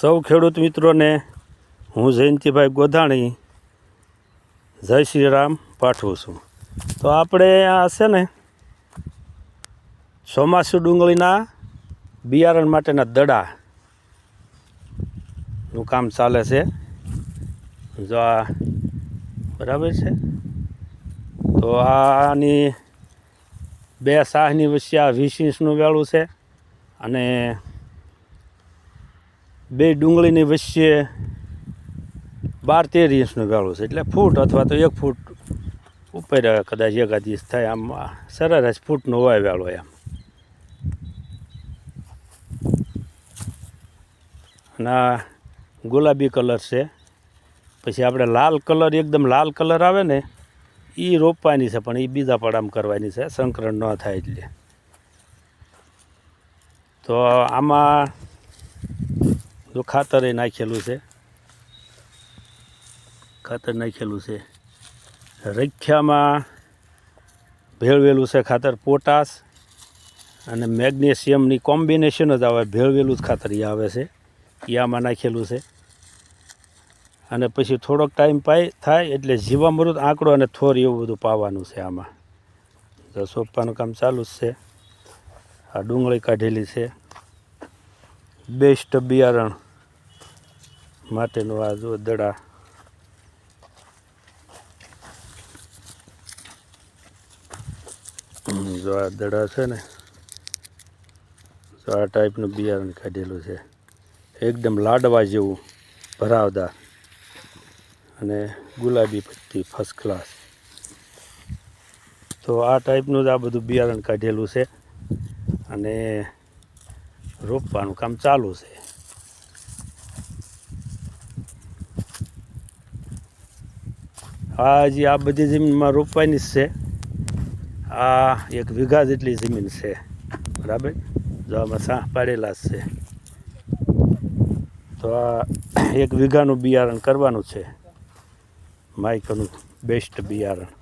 સૌ ખેડૂત મિત્રોને હું જયંતિભાઈ ગોધાણી, જય શ્રી રામ પાઠવું છું. તો આપણે આ છે ને ચોમાસુ ડુંગળીના બિયારણ માટેના દડા નું કામ ચાલે છે. જો આ બરાબર છે? તો આની બે સાહની વચ્ચે આ વીસ ઇંચનું વેળું છે અને બે ડુંગળીની વચ્ચે બાર તેર ઇંચનું વેળું છે. એટલે ફૂટ અથવા તો એક ફૂટ ઉપર કદાચ એકાદ ઇંચ થાય. આમ સરેરાશ ફૂટનો હોય વેળો એમ. અને ગુલાબી કલર છે. પછી આપણે લાલ કલર, એકદમ લાલ કલર આવે ને એ રોપવાની છે, પણ એ બીજા પડામ કરવાની છે. સંકરણ ન થાય એટલે. તો આમાં જો ખાતર નાખેલું છે. ખાતર નાખેલું છે. રખ્યામાં ભેળવેલું છે ખાતર પોટાશ અને મેગ્નેશિયમની કોમ્બિનેશન જ આવે ભેળવેલું જ ખાતર એ આવે છે. એ આમાં નાખેલું છે. અને પછી થોડોક ટાઈમ પાય થાય એટલે જીવામૃત આંકડો અને થોર એવું બધું પાવાનું છે આમાં. તો સોંપવાનું કામ ચાલુ જ છે. આ ડુંગળી કાઢેલી છે. બેસ્ટ બિયારણ. માટેનું આ જો દડા. જો આ દડા છે ને, જો આ ટાઈપનું બિયારણ કાઢેલું છે. એકદમ લાડવા જેવું ભરાવદાર અને ગુલાબી પત્તી ફર્સ્ટ ક્લાસ તો આ ટાઈપનું જ આ બધું બિયારણ કાઢેલું છે અને રોપવાનું કામ ચાલુ છે. આ હજી આ બધી જમીનમાં રોપવાની જ છે. આ એક વીઘા જેટલી જમીન છે. બરાબર? જો આમાં સાહ પાડેલા છે. તો આ એક વીઘાનું બિયારણ કરવાનું છે. માઇકનું બેસ્ટ બિયારણ.